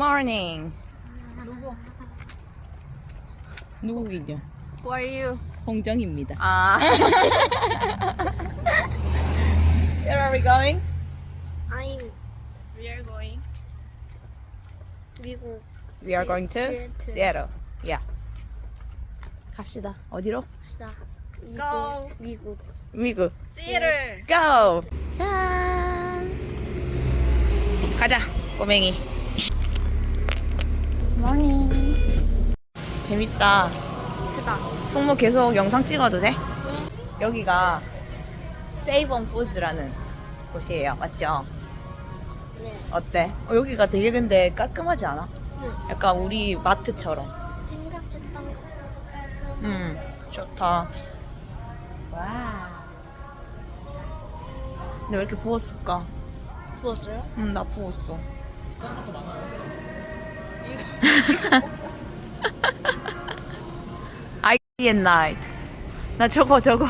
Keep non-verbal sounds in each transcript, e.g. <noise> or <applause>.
Morning. 누구이죠? Who are you? 홍정입니다. 아. Where are we going? I'm. We are going. 미국. We are going to Seattle. Seattle. Yeah. 갑시다. 어디로? 시다. Go. 미국. 미국. Theater. Go. 짠. 가자. 꼬맹이. Morning. 재밌다. 크다. 송모 계속 영상 찍어도 돼? 여기가 Save on Foods라는 곳이에요. 맞죠? 네. 어때? 어, 여기가 되게 근데 깔끔하지 않아? 네. 약간 우리 마트처럼. 생각했던 것보다. 음, 좋다. 와. 근데 왜 이렇게 부었을까? 부었어요? 음, 나 부었어. I at night. 나 저거 저거.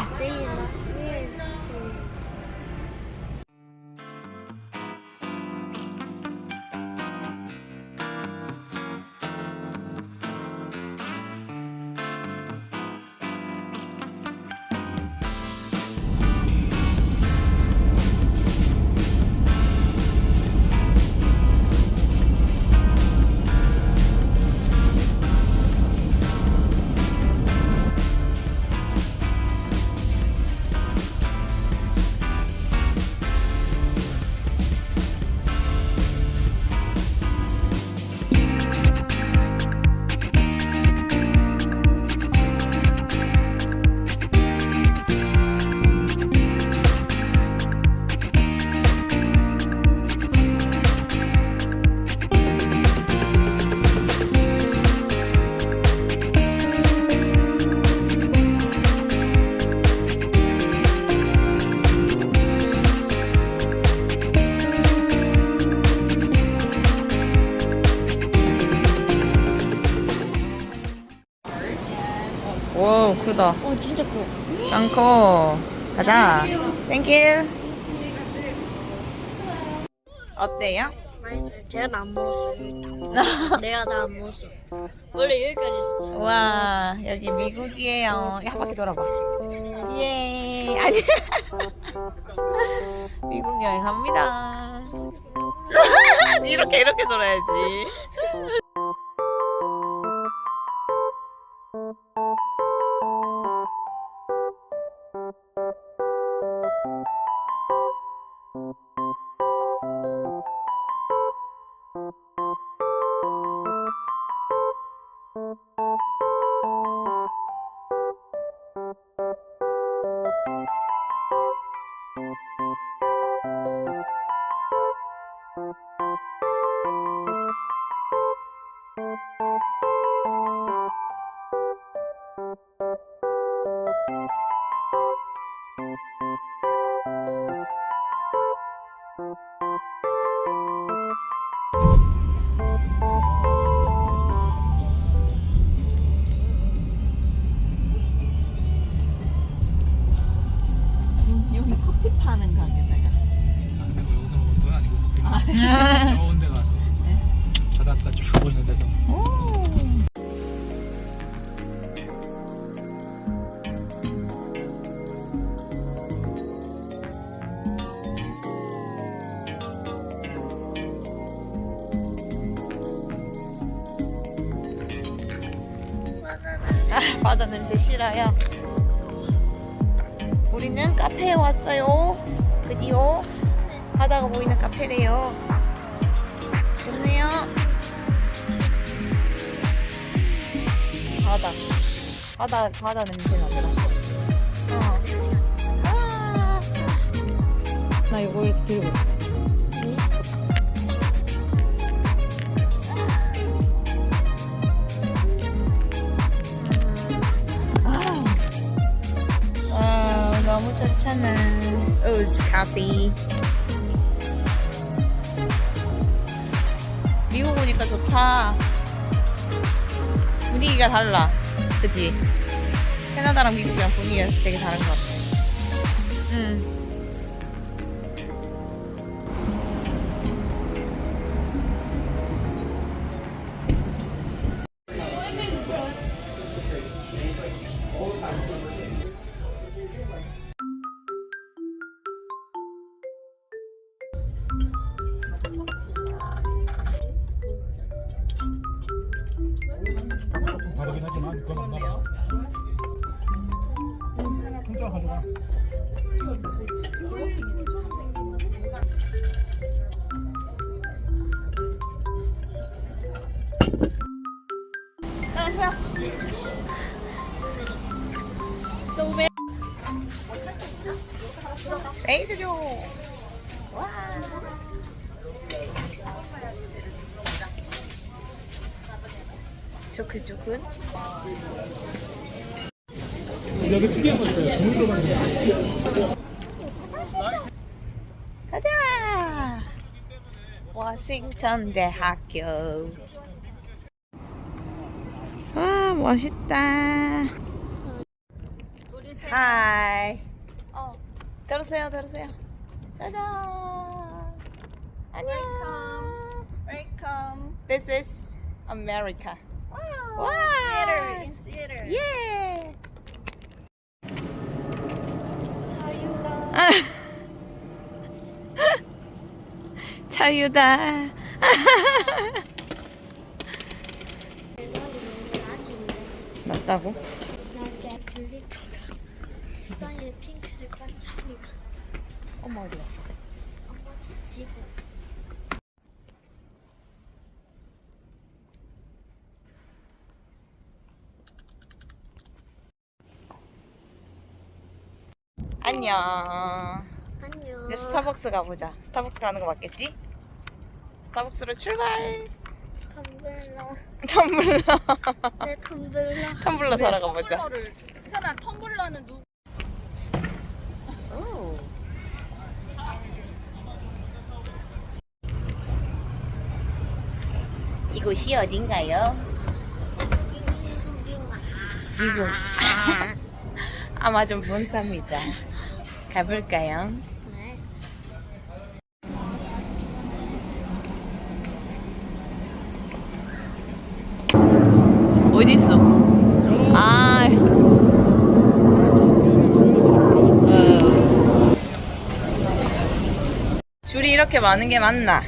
오, 크다. 오 진짜 커. 짱커. 가자. 땡큐. 어때요? 제가 다 안 먹었어요. <laughs> 내가 다 안 먹었어. 원래 여기까지 있어. 와, 여기 미국이에요. 야, 한 바퀴 돌아봐. 예. 아니. <laughs> 미국 여행 갑니다. <laughs> 이렇게, 이렇게 돌아야지. 여기 커피 파는 가게다, 야. 아, 이거 여기서 먹을 건 아니고 저 온데 가서 바닷가 쫙 보이는 데서. 아, 바다 냄새 싫어요. 우리는 카페에 왔어요. 드디어 바다가 보이는 카페래요. 좋네요. 바다. 바다, 바다 냄새 나더라. 어. 아. 나 이거 이렇게 들고 있어. 우즈 커피. 미국 오니까 좋다. 분위기가 달라. 그치? 캐나다랑 미국이랑 분위기가 되게 다른 것 같아. 조근조근. 여기 특이한 거 있어요. 종이로 만든 거. 가자. 워싱턴 대학교. 와 멋있다. 하이. 어. 들으세요, 들으세요. 짜잔. 안녕. Welcome. This is America. Wow. Theater. It's theater. 예. 자유가. 아. 자유다. 맞다고? 낮에 글리터가 땅에 핑크색 반짝이가 엄마 어디 갔어? 지고. 안녕. 안녕. 이제 스타벅스 가보자. 스타벅스 가는 거 맞겠지? 스타벅스로 출발. 텀블러. 텀블러. 내 텀블러. <laughs> 텀블러 사러 가보자. 현아 텀블러는 누구? 오. 이곳이 어딘가요? 미국. <laughs> 아마존 본사입니다. 가볼까요? 네. 어디 있어? 아. 어. 줄이 이렇게 많은 게 맞나?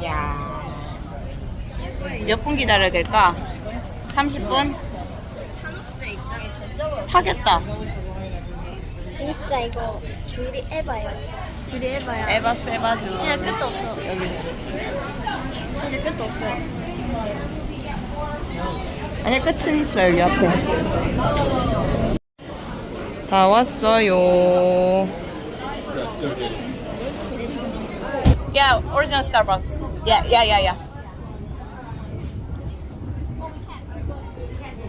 이야. 몇 분 기다려야 될까? 30분? 타노스 입장에 전적으로 타겠다. 진짜 이거 줄이 에바야. 줄이 에바야. 에바스 에바주. 진짜 끝도 없어. 여기. 진짜 끝도 없어. 아니 끝은 있어 여기 앞에. 다 왔어요. Yeah, original Starbucks. Yeah, yeah, yeah, yeah.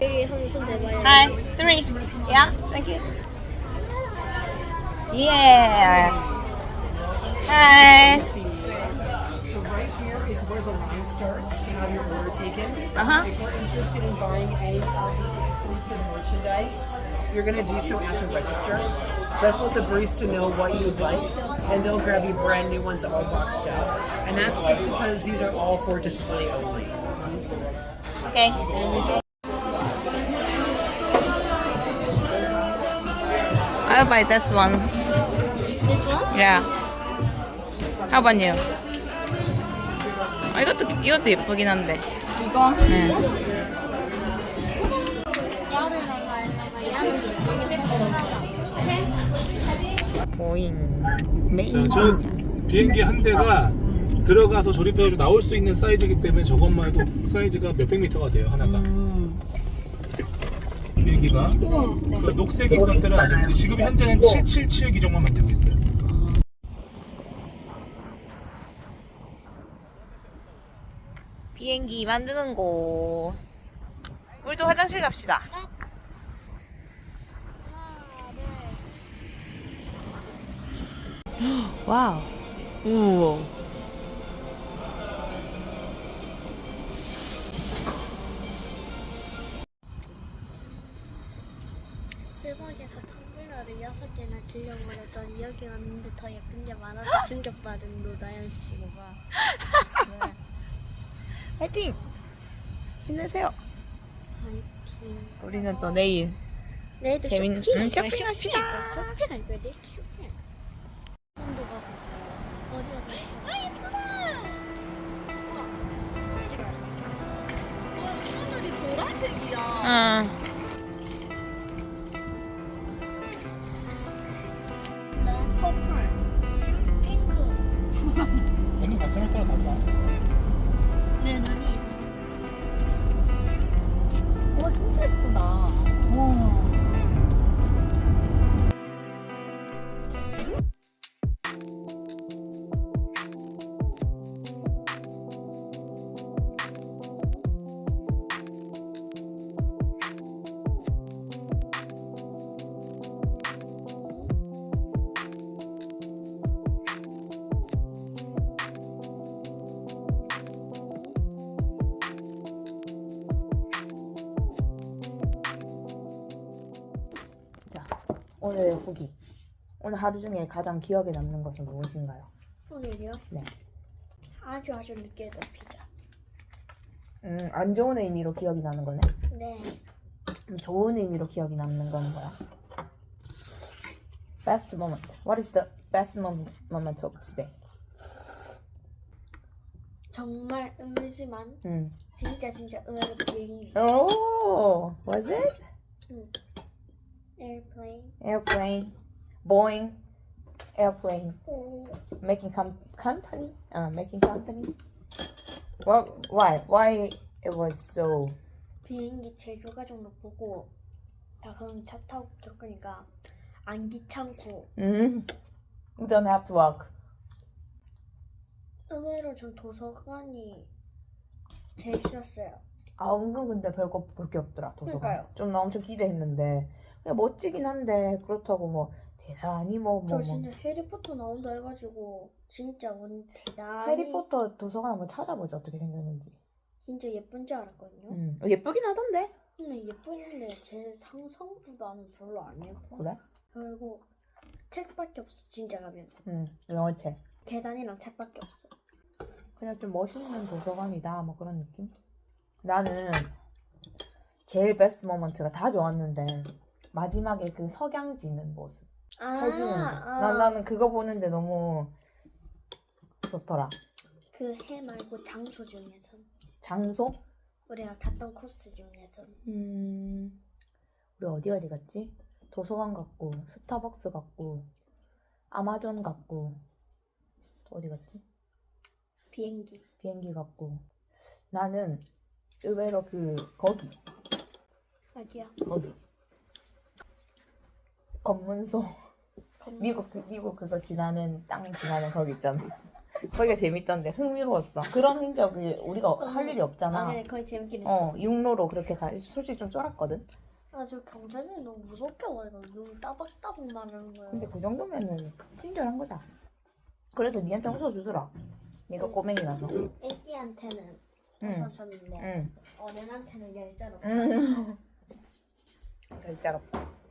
여기 한번 손 대봐요. Hi, three. Yeah, thank you. Yeah. Hi. So right here is where the line starts to have your order taken. Uh-huh. If you're interested in buying any of the exclusive merchandise, you're gonna do so at the register. Just let the barista know what you would like, and they'll grab you brand new ones all boxed up. And that's just because these are all for display only. Okay. I'll buy this one. Yeah. How about you? 아, 이것도 이것도 예쁘긴 한데. 이거? 네. 보잉. 메인. 자, 저 비행기 한 대가 들어가서 조립해가지고 나올 수 있는 사이즈이기 때문에 저것만 해도 사이즈가 몇백 미터가 돼요 하나가. 비행기가 그 녹색인 것들은 아닌데 지금 현재는 777 기종만 만들고 있어요. 비행기 만드는 곳. 우리도 화장실 갑시다. <gasps> 와우. 우와. 스벅에서 텀블러를 여섯 개나 질려버렸더니 여기 왔는데 더 예쁜 게 많아서 <gasps> 충격받은 노다현 씨. 뭐가? <laughs> 화이팅! 힘내세요. 우리는 또 내일 내일도 재밌는- 쇼핑 응, 쇼핑합시다. 쇼핑 할 거야 내일 쇼핑. 어디? 아 예쁘다. 어 지금. 어 하늘이 보라색이야. 응. 오늘의 후기. 오늘 하루 중에 가장 기억에 남는 것은 무엇인가요? 오늘요? 네. 아주 아주 늦게 된 피자. 음, 안 좋은 의미로 기억이 나는 거네. 네. 음, 좋은 의미로 기억이 남는 건 뭐야? Best moment. What is the best mom- moment of today? 정말 의지만 음. 진짜 진짜 의외로 비행기. Oh, was it? 에 어플레인. Airplane, Boeing, airplane, 오, making com- company, uh, making company. What? Why? Why it was so? 비행기 제조 과정도 보고 다 그럼 차 타고 겪으니까 안 귀찮고 Mm. We don't have to walk. 의외로 전 도서관이 제일 싫었어요. 아 은근 근데 별거 볼 게 없더라 도서관. 그러니까요. 좀 나 엄청 기대했는데 멋지긴 한데 그렇다고 뭐 대단히 뭐뭐 저 뭐. 진짜 해리포터 나온다 해가지고 진짜 원 대단히 해리포터 도서관 한번 찾아보자 어떻게 생겼는지. 진짜 예쁜 줄 알았거든요. 음 예쁘긴 하던데. 근데 예쁜데 제 상상보다는 별로 안 예뻐. 그래? 그리고 책밖에 없어 진짜 가면 음 영어책. 계단이랑 책밖에 없어. 그냥 좀 멋있는 도서관이다 뭐 그런 느낌. 나는 제일 베스트 모먼트가 다 좋았는데 마지막에 그 석양 지는 모습 아, 해지는 거. 난 나는 그거 보는데 너무 좋더라. 그 해 말고 장소 중에서 장소? 우리가 갔던 코스 중에서 음, 우리 어디 어디 갔지? 도서관 갔고, 스타벅스 갔고, 아마존 갔고, 또 어디 갔지? 비행기. 비행기 갔고. 나는 의외로 그, 거기, 어디야? 거기. 검문소. 미국, 그- 미국 그거 지나는, 땅 지나는 거기 있잖아. <laughs> 거기가 재밌던데, 흥미로웠어. 그런 흔적이 우리가 할 일이 아, 없잖아. 근데 거의 재밌긴 했어. 어, 육로로 그렇게 가, 솔직히 좀 쫄았거든? 아, 저 경찰들이 너무 무섭게 와요. 눈 따박따박 마르는 거예요. 근데 그 정도면은 친절한 거다. 그래도 니한테 웃어주더라. 네가 꼬맹이라서. 애기한테는 응. 웃어줬는데 응. 어른한테는 열자로. 응. 열자롭다.